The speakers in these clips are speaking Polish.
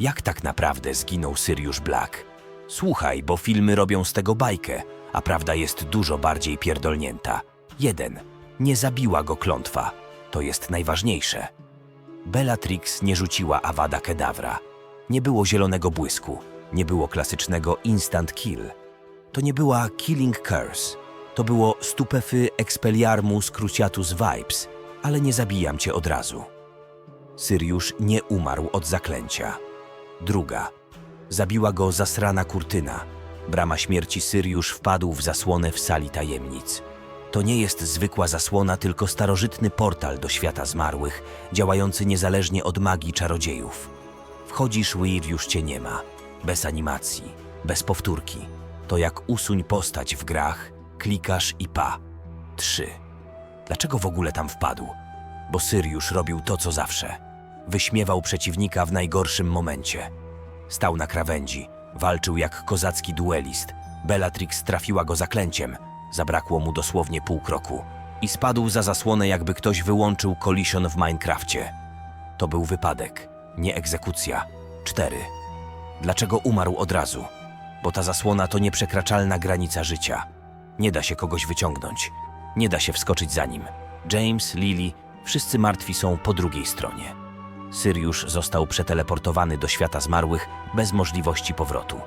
Jak tak naprawdę zginął Sirius Black? Słuchaj, bo filmy robią z tego bajkę, a prawda jest dużo bardziej pierdolnięta. Jeden. Nie zabiła go klątwa. To jest najważniejsze. Bellatrix nie rzuciła Avada Kedavra. Nie było zielonego błysku. Nie było klasycznego instant kill. To nie była killing curse. To było stupefy expelliarmus cruciatus vibes, ale nie zabijam cię od razu. Syriusz nie umarł od zaklęcia. Druga. Zabiła go zasrana kurtyna. Brama śmierci Syriusz wpadł w zasłonę w sali tajemnic. To nie jest zwykła zasłona, tylko starożytny portal do świata zmarłych, działający niezależnie od magii czarodziejów. Wchodzisz, Weir już cię nie ma. Bez animacji, bez powtórki. To jak usuń postać w grach, klikasz i pa. Trzy. Dlaczego w ogóle tam wpadł? Bo Syriusz robił to, co zawsze. Wyśmiewał przeciwnika w najgorszym momencie. Stał na krawędzi, walczył jak kozacki duelist. Bellatrix trafiła go zaklęciem. Zabrakło mu dosłownie pół kroku. I spadł za zasłonę, jakby ktoś wyłączył kolision w Minecrafcie. To był wypadek, nie egzekucja. Cztery. Dlaczego umarł od razu? Bo ta zasłona to nieprzekraczalna granica życia. Nie da się kogoś wyciągnąć. Nie da się wskoczyć za nim. James, Lily, wszyscy martwi są po drugiej stronie. Syriusz został przeteleportowany do świata zmarłych bez możliwości powrotu.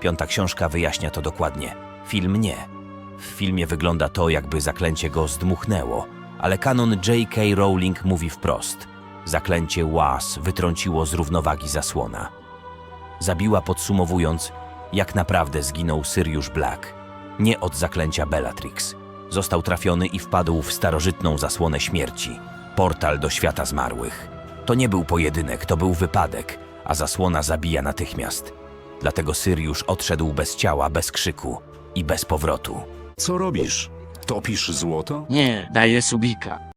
Piąta książka wyjaśnia to dokładnie. Film nie. W filmie wygląda to, jakby zaklęcie go zdmuchnęło, ale kanon J.K. Rowling mówi wprost. Zaklęcie łas wytrąciło z równowagi zasłona. Zabiła podsumowując, jak naprawdę zginął Sirius Black. Nie od zaklęcia Bellatrix. Został trafiony i wpadł w starożytną zasłonę śmierci. Portal do świata zmarłych. To nie był pojedynek, to był wypadek, a zasłona zabija natychmiast. Dlatego Syriusz odszedł bez ciała, bez krzyku i bez powrotu. Co robisz? Topisz złoto? Nie, daję subika.